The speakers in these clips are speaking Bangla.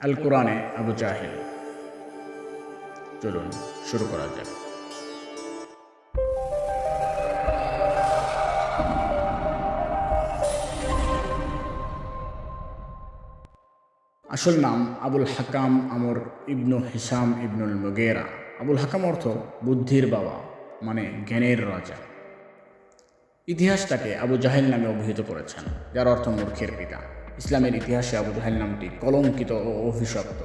আল কোরআনে আবু জাহেল। চলুন, শুরু করা যাক। আসল নাম আবুল হাকাম আমর ইবনু হিসাম ইবনুল মুগেরা। আবুল হাকাম অর্থ বুদ্ধির বাবা মানে জ্ঞানের রাজা। ইতিহাস তাকে আবু জাহেল নামে অভিহিত করেছেন, যার অর্থ মূর্খের পিতা। ইসলামের ইতিহাসে আবু জাহেল নামটি কলঙ্কিত ও অভিশপ্ত।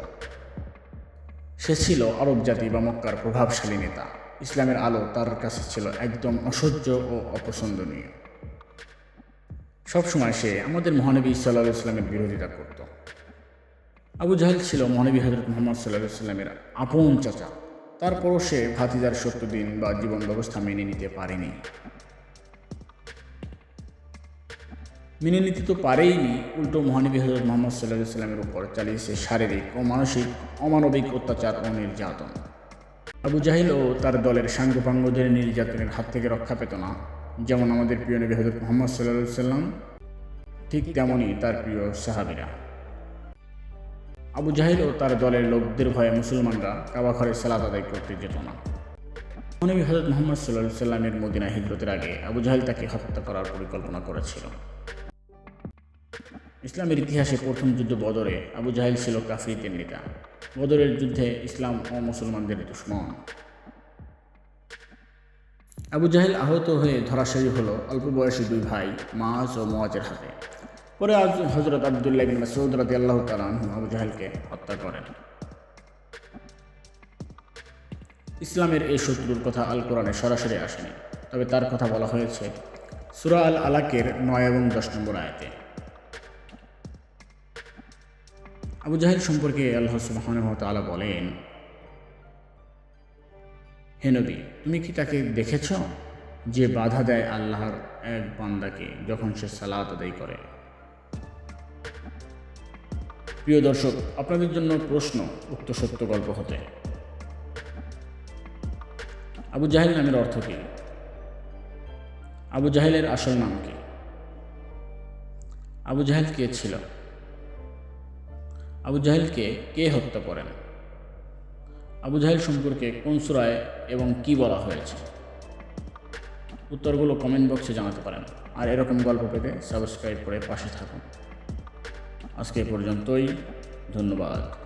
সে ছিল আরব জাতি বা মক্কার প্রভাবশালী নেতা। ইসলামের আলো তার কাছে ছিল একদম অসহ্য ও অপছন্দনীয়। সবসময় সে আমাদের মহানবী সাল্লাহ ইসলামের বিরোধিতা করত। আবু জাহেল ছিল মহানবী হজরত মোহাম্মদ সাল্লাহ ইসলামের আপন চাচা। তারপরও সে ভাতিজার সত্য দিন বা জীবন ব্যবস্থা মেনে নিতে পারেনি। মেনে নিতে তো পারেইনি। উল্টো মহানবী হজরত মোহাম্মদ সাল্লাহ সাল্লামের উপর চালিয়েছে শারীরিক ও মানসিক অমানবিক অত্যাচার ও নির্যাতন। আবু জাহিল ও তার দলের সাঙ্গপাঙ্গদের নির্যাতনের হাত থেকে রক্ষা পেত না। যেমন আমাদের প্রিয় নবী হজরত মোহাম্মদ সাল্লাহ সাল্লাম ঠিক তেমনই তার প্রিয় সাহাবিরা। আবু জাহিল ও তার দলের লোকদের ভয়ে মুসলমানরা কাবা ঘরে সালাদ আদায় করতে যেত না। মহানবী হজরত মোহাম্মদ সাল্লাহ সাল্লামের মদিনা হিজরতের আগে আবু জাহেল তাকে হত্যা করার পরিকল্পনা করেছিল। ইসলামের ইতিহাসে প্রথম যুদ্ধ বদরে আবু জাহেল ছিল কাফরিদের নেতা। বদরের যুদ্ধে ইসলাম ও মুসলমানদের দুশ্মন। আবু জাহেল আহত হয়ে ধরাশায়ী হলো অল্প বয়সী দুই ভাই, মাজ ও মোয়াজের হাতে। পরে আজ হজরত আবদুল্লাহ বিন মাসউদ রাদি আল্লাহ তালান আবু জাহেলকে হত্যা করেন। ইসলামের এই শত্রুর কথা আল কোরআনে সরাসরি আসেনি, তবে তার কথা বলা হয়েছে সুরা আল আলাকের নয় এবং দশ নম্বর আয়াতে। আবু জাহেল সম্পর্কে আল্লাহ সুবাহানহ তালা বলেন, হে নবী, তুমি কি তাকে দেখেছ যে বাধা দেয় আল্লাহর এক বান্দাকে যখন সে সালাত আদায় করে? প্রিয় দর্শক, আপনাদের জন্য প্রশ্ন, উক্ত সত্য গল্প হতে। আবু জাহেল নামের অর্থ কী? আবু জাহেলের আসল নাম কি? আবু জাহেল কে ছিল? আবু জাহেলকে কে হত্যা করেন? আবু জাহেল সম্পর্কে কোন সুরায় এবং কি বলা হয়েছে? উত্তরগুলো কমেন্ট বক্সে জানাতে পারেন। আর এরকম গল্প পেতে সাবস্ক্রাইব করে পাশে থাকুন। আজকে পর্যন্তই। ধন্যবাদ।